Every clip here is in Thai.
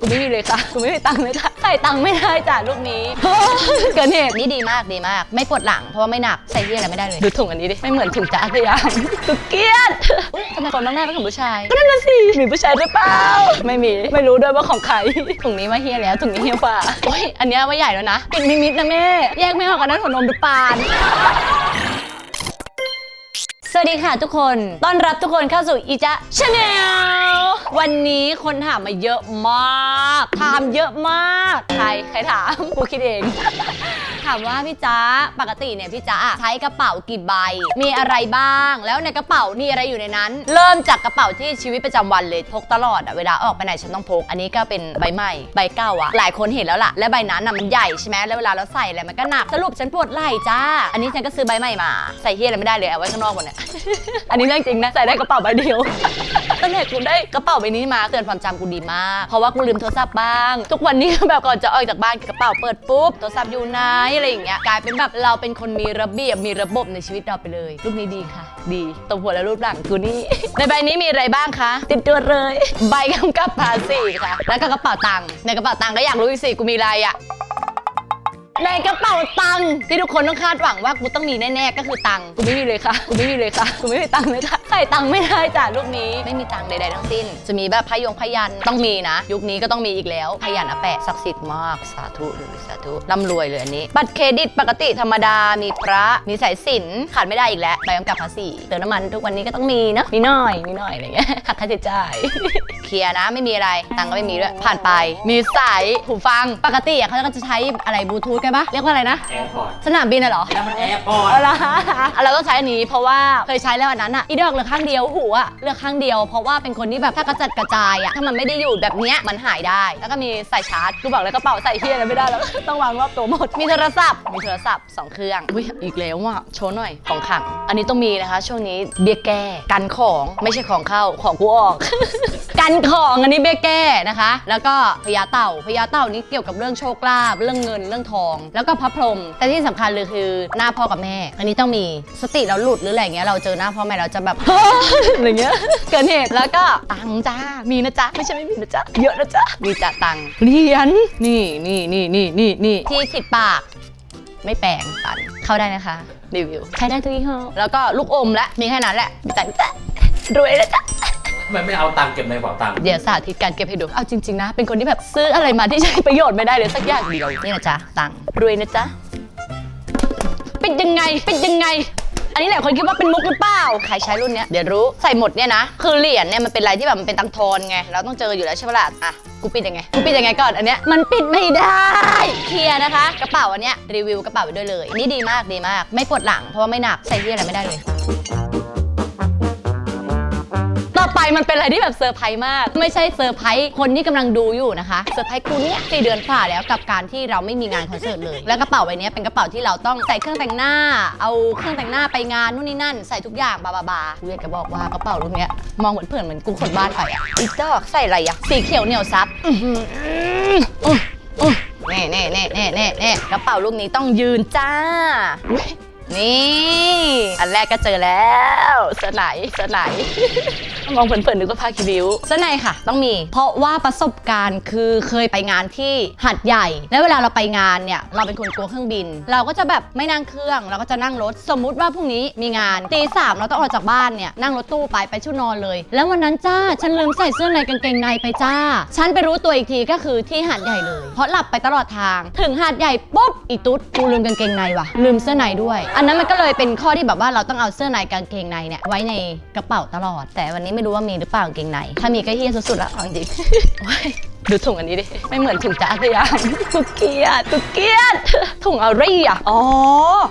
กูไม่มีเลยค่ะ กูไม่มีตังค์เลยค่ะ ใส่ตังค์ไม่ได้จ้ะลูกนี้ เกินเหตุนี่ดีมากดีมาก ไม่ปวดหลังเพราะว่าไม่หนักใส่ที่อะไรไม่ได้เลย ดูถุงอันนี้ดิ ไม่เหมือนถุงจ้าสยามกูเกลียดอุ๊ยทำไมคนบางหน้าเป็นของผู้ชาย ก็นั่นน่ะสิ มีผู้ชายหรือเปล่า ไม่มี ไม่รู้ด้วยว่าของใคร ถุงนี้ว่าเฮียแล้ว ถุงนี้เฮียฝ่าโอ้ย อันเนี้ยว่าใหญ่แล้วนะ เป็นมิมิดนะแม่ แยกไม่ออกกันนั้นหัวนมหรือปานส วัสดีค่ะทุกคน ต้อนรับทุกคนเข้าสู่อีจ๊ะชาแนล วันนี้คนถามมาเยอะมาก ถามเยอะมาก ใคร ใครถาม กูคิดเอง ถามว่าพี่จ๊ะปกติเนี่ยพี่จ๊ะใช้กระเป๋ากี่ใบ มีอะไรบ้าง แล้วในกระเป๋ามีอะไรอยู่ในนั้น เริ่มจากกระเป๋าที่ชีวิตประจำวันเลยพกตลอดอะเวลาออกไปไหนฉันต้องพก อันนี้ก็เป็นใบใหม่ใบเก่าอะหลายคนเห็นแล้วล่ะ และใบนั้นอะมันใหญ่ใช่ไหมแล้วเวลาเราใส่อะไรมันก็หนักสรุปฉันปวดไหล่จ้า อันนี้ฉันก็ซื้อใบใหม่มา ใส่เฮียอะไรไม่ได้เลยเอาไว้ข้างนอกหมดเนี่ยอันนี้เรื่องจริงนะใส่ได้กระเป๋าใบเดียว ตั้งแต่กูได้กระเป๋าใบนี้มาเตือนความจำกูดีมาก เพราะว่ากูลืมโทรศัพท์บ้าง ทุกวันนี้แบบก่อนจะออกจากบ้านกระเป๋าเปิดปุ๊บโทรศัพท์อยู่ไหนอะไรอย่างเงี้ยกลายเป็นแบบเราเป็นคนมีระเบียบมีระบบในชีวิตเราไปเลย รูปนี้ดีค่ะ ดีตบหัวและรูปหลังกูนี่ ในใบนี้มีอะไรบ้างคะติดตัวเลย ใบกำกับภาษีค่ะแล้วก็กระเป๋าตังค์ในกระเป๋าตังค์ก็อยากรู้อีกสิกูมีอะไรอะ ในกระเป๋าตังค์ที่ทุกคนต้องคาดหวังว่ากูต้องมีแน่ๆก็คือตังค์กูไม่มีเลยค่ะกูไม่มีเลยค่ะกูไม่มีตังค์เลยค่ะใส่ตังค์ไม่ได้จ้ะลูกนี้ไม่มีตังค์ใดๆทั้งสิ้น จะมีแบบพยงพยันต้องมีนะ ยุคนี้ก็ต้องมีอีกแล้วพยันอะแปะศักดิ์สิทธิ์มากสาธุเลยสาธุร่ำรวยเลยอันนี้ บัตรเครดิตปกติธรรมดามีพระมีสายสิญจนขาดไม่ได้อีกแล้วใบกำกับภาษีเติมน้ำมันทุกวันนี้ก็ต้องมีนะมีหน่อยมีหน่อยอะไรเงี้ยหักค่าใช้จ่ายเคลียร์นะไม่มีอะไรตังค์ก็ไม่มีด้วยผ่านไป มีสายหูฟังปกติอะเขาก็จะใช้อะไรบลูทูธกันปะเรียกว่าอะไรนะ แอร์พอร์ตสนามบินน่ะเหรอ แล้วมันแอร์พอร์ตเอาละเราต้องใช้อันนี้เพราะว่าเคยใช้แล้วอันนั้นอะอีดอกเหลือข้างเดียวหูอะเหลือข้างเดียวเพราะว่าเป็นคนที่แบบถ้ากระจัดกระจายอะถ้ามันไม่ได้อยู่แบบเนี้ยมันหายได้ แล้วก็มีใส่ชาร์จกูบอกแล้วกระเป๋าใส่เฮียอะไรไม่ได้แล้ว ต้องวางรอบตัวหมดมีโทรศัพท์มีโทรศัพท์สองเครื่องอุ้ยอีกแล้วอะโชว์หน่อยของขัง อันนี้ต้องมีนะคะ ช่วงนี้เบี้ยแก้กันของไม่ใช่ของเข้าของกูออก กันของอันนี้เบี้ยแก้นะคะ แล้วก็พญาเต่าพญาเต่านี่เกี่ยวกับเรื่องโชคลาภเรื่องเงินเรื่องทอง แล้วก็พระพรหมแต่ที่สำคัญเลยคือหน้าพ่อกับแม่ อันนี้ต้องมีสติเราหลุดหรืออะไรเงี้ยเราเจอหน้าพ่อแม่เราจะแบบอะไรเงี้ยเกินเหตุแล้วก็ตังจ้ามีนะจ๊ะไม่ใช่ไม่มีนะจ๊ะเยอะนะจ๊ะมีจ้ะตังเหรียญนี่นี่นี่นี่นี่นี่ที่ปิดปากไม่แปลงฟันเข้าได้นะคะรีวิวใช้ได้ทุกยี่ห้อแล้วก็ลูกอมและมีแค่นั้นแหละแต่จ๊ะรวยนะจ๊ะ ไมไม่เอาตังค์เก็บในกระเป๋าตังค์เดี๋ยวสาธิตการเก็บให้ดู เอาจริง ๆ นะ เป็นคนที่แบบซื้ออะไรมาที่ใช้ประโยชน์ไม่ได้เลยสักอย่างเดียวนี่นะจ๊ะตังค์รวยนะจ๊ะ เป็นยังไง เป็นยังไง อันนี้หลายคนคิดว่าเป็นมุกหรือเปล่า ใครใช้รุ่นเนี้ยเดี๋ยวรู้ ใส่หมดเนี่ยนะ คือเหรียญเนี่ยมันเป็นอะไรที่แบบมันเป็นตังทอนไง เราต้องเจออยู่แล้วใช่ปะล่ะ อะ กูปิดยังไง กูปิดยังไงก่อนอันเนี้ย มันปิดไม่ได้ เคลียร์นะคะ กระเป๋าอันเนี้ยรีวิวกระเป๋าไปด้วยเลย อันนี้ดีมากดีมาก ไม่ปวดหลังเพราะว่าไม่หนัก ใส่ที่อะไรไม่ได้เลย มันเป็นอะไรที่แบบเซอร์ไพรส์มาก ไม่ใช่เซอร์ไพรส์คนที่กำลังดูอยู่นะคะเซอร์ไพรส์กูเนี่ยสี่เดือนฝ่าแล้วกับการที่เราไม่มีงานคอนเสิร์ตเลย แล้วกระเป๋าใบเนี้ยเป็นกระเป๋าที่เราต้องใส่เครื่องแต่งหน้า เอาเครื่องแต่งหน้าไปงานนู่นนี่นั่นใส่ทุกอย่างบาบาบากูอยากจะบอกว่ากระเป๋ารุ่นเนี้ยมองเหมือนเพื่อนเหมือนกูขนบ้านไปอะอีดอกใส่อะไรอะสีเขียวเหนียวซับอื้อหืออื้ออื้อเน่เน่เน่เน่เน่เน่กระเป๋าลูกนี้ต้องยืนจ้า นี่ อันแรกก็เจอแล้วเสื้อไหนเสื้อไหน มองเผินๆนึกว่าผ้าคีริ้ว เสื้อในค่ะ ต้องมี เพราะว่าประสบการณ์คือเคยไปงานที่หัดใหญ่ แล้วเวลาเราไปงานเนี่ย เราเป็นคนกลัวเครื่องบิน เราก็จะแบบไม่นั่งเครื่อง เราก็จะนั่งรถ สมมุติว่าพรุ่งนี้มีงานตีสามเราต้องออกจากบ้านเนี่ย นั่งรถตู้ไปไปชุดนอนเลย แล้ววันนั้นจ้า ฉันลืมใส่เสื้อในกางเกงในไปจ้า ฉันไปรู้ตัวอีกทีก็คือที่หาดใหญ่เลย เพราะหลับไปตลอดทาง ถึงหาดใหญ่ปุ๊บ อีตุ๊ดกูลืมกางเกงในว่ะ ลืมเสื้อในด้วย อันนั้นมันก็เลยเป็นข้อที่แบบว่าเราต้องเอาเสื้อในกางเกงในเนี่ยไว้ในกระเป๋าตลอด แต่วันนี้ไม่รู้ว่ามีหรือเปล่ากางเกงใน ถ้ามีก็เฮี้ยสุดๆละเอาจริงๆโอ๊ย ดูถุงอันนี้ดิ ไม่เหมือนถุงจ้าสยามกูเกลียดกูเกลียดถุงอะไรอะอ๋อ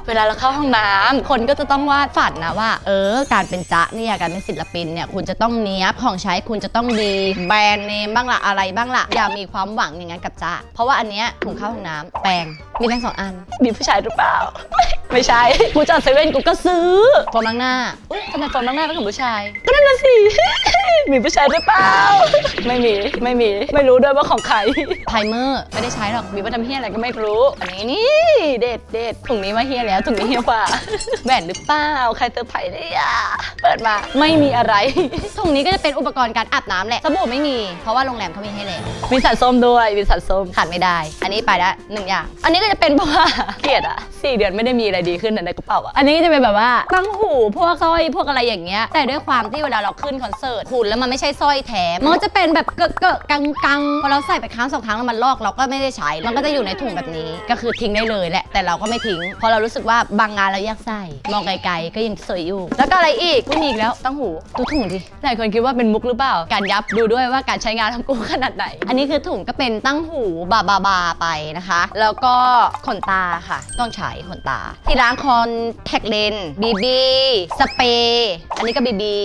เวลาเราเข้าห้องน้ำคนก็จะต้องวาดฝันนะว่า เออ การเป็นจ๊ะเนี่ย การเป็นศิลปินเนี่ย คุณจะต้องเนี้ยบของใช้คุณจะต้องดีแบรนด์เนมบ้างละอะไรบ้างละอย่ามีความหวังอย่างนั้นกับจ๊ะเพราะว่าอันเนี้ยถุงเข้าห้องน้ำแปรงมีแปรงสองอัน มีผู้ชายหรือเปล่ามไม่ใช่ กูจอดเซเว่นกูก็ซื้อโฟมล้างหน้าอุ๊ยทำไมโฟมล้างหน้าเป็นของผู้ชายก็นั่นน่ะสิ มีผู้ชายหรือเปล่า ไม่มี ไม่มี ไม่รู้ด้วยว่าของใคร ไพรเมอร์ไม่ได้ใช้หรอก มีว่าทำเฮียอะไรก็ไม่รู้ อันนี้นี่ เด็ดเด็ดถุงนี้มาเฮียแล้วถุงนี้เฮียกว่าแหวนหรือเปล่า ใครเซอร์ไพรส์เนี่ยเปิดมา ไม่มีอะไร ถุงนี้ก็จะเป็นอุปกรณ์การอาบน้ำแหละสบู่ไม่มี เพราะว่าโรงแรมเขามีให้แล้วมีสัตว์ส้มด้วยมีสัตว์ส้ม ขาดไม่ได้ อันนี้ไปละหนึ่งอย่าง อันนี้ก็จะเป็นเพราะว่าเกลียดอะสี่เดือนไม่ได้มีอะไรดีขึ้นในกระเป๋าอะอันนี้ก็จะเป็นแบบว่าตั้งหูพวกสร้อยพวกอะไรอย่างเงี้ย แต่ด้วยความที่เวลาเราขึ้นคอนเสิร์ตหุ่นแล้วมันไม่ใช่สร้อยแถมมันก็จะเป็นแบบเกอะเกอะกังกังพอเราใส่ไปครั้งสองครั้งแล้วมันลอกเราก็ไม่ได้ใช้ มันก็จะอยู่ในถุงแบบนี้ ก็คือทิ้งได้เลยแหละ แต่เราก็ไม่ทิ้ง เพราะเรารู้สึกว่าบางงานเราอยากใส่ มองไกลๆก็ยังสวยอยู่ แล้วก็อะไรอีกไม่มีอีกแล้วตั้งหูดูถุงดิหลายคนคิดว่าเป็นมุกหรือเปล่า การยับดูด้วยว่าการใช้งานของกูขนาดไหน อันนี้คือถุงก็เป็นตั้งหูบาบาบาไปนะคะ แล้วก็ขนตาค่ะ ต้องใช้ขนตา ที่ร้านคอนแทคเลนบีบีสเปรย์อันนี้ก็บีบี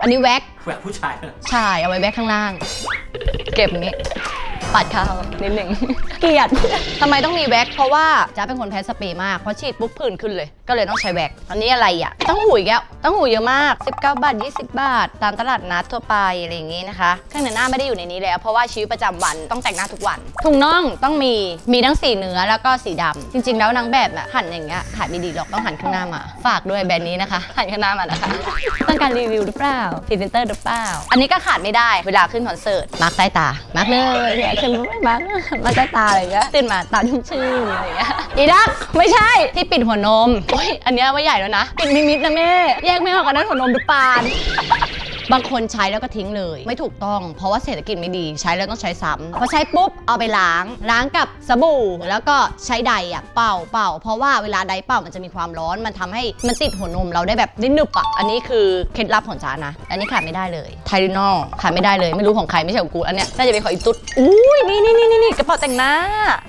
อันนี้แว็กแบบผู้ชายนะ ใช่เอาไว้แบกข้างล่าง เก็บอย่างนี้ ปัดข้าวนิดหนึ่ง เกลียด ทำไมต้องมีแว็กเพราะว่าจ้าเป็นคนแพ้สเปรย์มาก เพราะฉีดปุ๊บผื่นขึ้นเลย ก็เลยต้องใช้แว็กอันนี้อะไรอะต้องหูอีกแล้วต้องหูเยอะมาก 19 บาท 20 บาท ตามตลาดนัดทั่วไปอะไรอย่างงี้นะคะ เครื่องแต่งหน้าไม่ได้อยู่ในนี้แล้ว เพราะว่าชีวิตประจำวันต้องแต่งหน้าทุกวัน ถุงน่องต้องมี มีทั้งสีเนื้อแล้วก็สีดำจริง ๆ แล้วนางแบบน่ะหันอย่างเงี้ยขายไม่ดีหรอกต้องหันข้างหน้ามา ฝากด้วยแบรนด์นี้นะคะ หันข้างหน้ามานะคะ ต้องการรีวิวหรือเปล่าพรีเซนเตอร์หรือเปล่า อันนี้ก็ขาดไม่ได้เวลาขึ้นคอนเสิร์ตมาร์กใต้ตามาร์กเลยเนี่ยขึ้นมาร์กมาร์กใต้ตาอะไรอย่างเงี้ยตื่นมาตาชุ่มชื่นอะไรอย่างเงี้ยอีดักไม่ใช่ที่ปิดหัวนมโอ้ยอันเนี้ยว่าใหญ่แล้วนะ ปิดมิมิดนะแม่แยกไม่ออกกันนั้นหัวนมหรือปาน บางคนใช้แล้วก็ทิ้งเลย ไม่ถูกต้อง เพราะว่าเศรษฐกิจไม่ดีใช้แล้วต้องใช้ซ้ำพอใช้ปุ๊บเอาไปล้างล้างกับสบู่ แล้วก็ใช้ใดอะเป่าเป่า เพราะว่าเวลาใดเป่ามันจะมีความร้อนมันทำให้มันติดหัวนมเราได้แบบนิดนึบอะอันนี้คือเคล็ดลับของจ้านะ อันนี้ขาดไม่ได้เลยไทรินอลขาดไม่ได้เลยไม่รู้ของใครไม่ใช่ของกูอันเนี้ยน่าจะเป็นของอีตุ๊ดอุ้ยนี่นี่นี่นี่กระเป๋าแต่งหน้า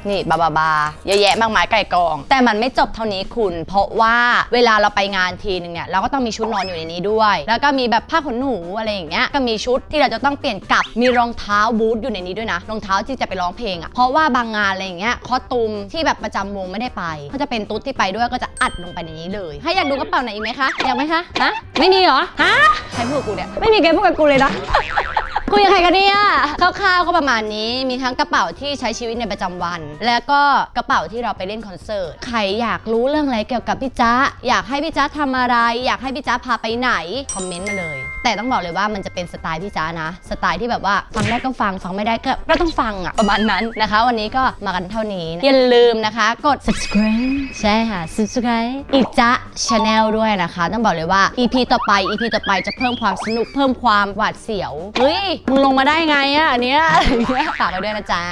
นี่บาบาบาเยอะแยะมากมายไก่กอง แต่มันไม่จบเท่านี้คุณ เพราะว่าเวลาเราไปงานทีนึงเนี่ยเราก็ต้องมีชุดนอนอยู่ในนี้ด้วย แล้วก็มีแบบผ้าขนหนูอะไรอย่างเงี้ยก็มีชุดที่เราจะต้องเปลี่ยนกลับมีรองเท้าบูทอยู่ในนี้ด้วยนะรองเท้าที่จะไปร้องเพลงอะเพราะว่าบางงานอะไรอย่างเงี้ยคอสตูมที่แบบประจำวงไม่ได้ไปก็จะเป็นตุ๊ดที่ไปด้วยก็จะอัดลงไปในนี้เลย ให้อยากดูกระเป๋าไหนอีกไหมคะอยากไหมคะฮะไม่มีเหรอฮะใครพูดกับกูเนี่ยไม่มีใครพูดกับกูเลยนะคุยกับใครกันเนี่ยคร่าวๆก็ประมาณนี้มีทั้งกระเป๋าที่ใช้ชีวิตในประจำวัน แล้วก็กระเป๋าที่เราไปเล่นคอนเสิร์ตใครอยากรู้เรื่องอะไรเกี่ยวกับพี่จ๊ะอยากให้พี่จ๊ะทำอะไร อยากให้พี่จ๊ะพาไปไหน คอมเมนต์มาเลย แต่ต้องบอกเลยว่ามันจะเป็นสไตล์พี่จ๊ะนะ สไตล์ที่แบบว่าฟังได้ก็ฟังฟังไม่ได้ก็ก็ต้องฟังอะประมาณนั้นนะคะ วันนี้ก็มากันเท่านี้อย่าลืมนะคะ กด subscribe ใช่ค่ะ subscribe อีจ๊ะ channel ด้วยนะคะ ต้องบอกเลยว่า EP ต่อไป EP ต่อไปจะเพิ่มความสนุกเพิ่มความหวาดเสียวเฮ้ยมึงลงมาได้ไงอะอันเนี้ยฝากไว้ด้วยนะจ๊ะ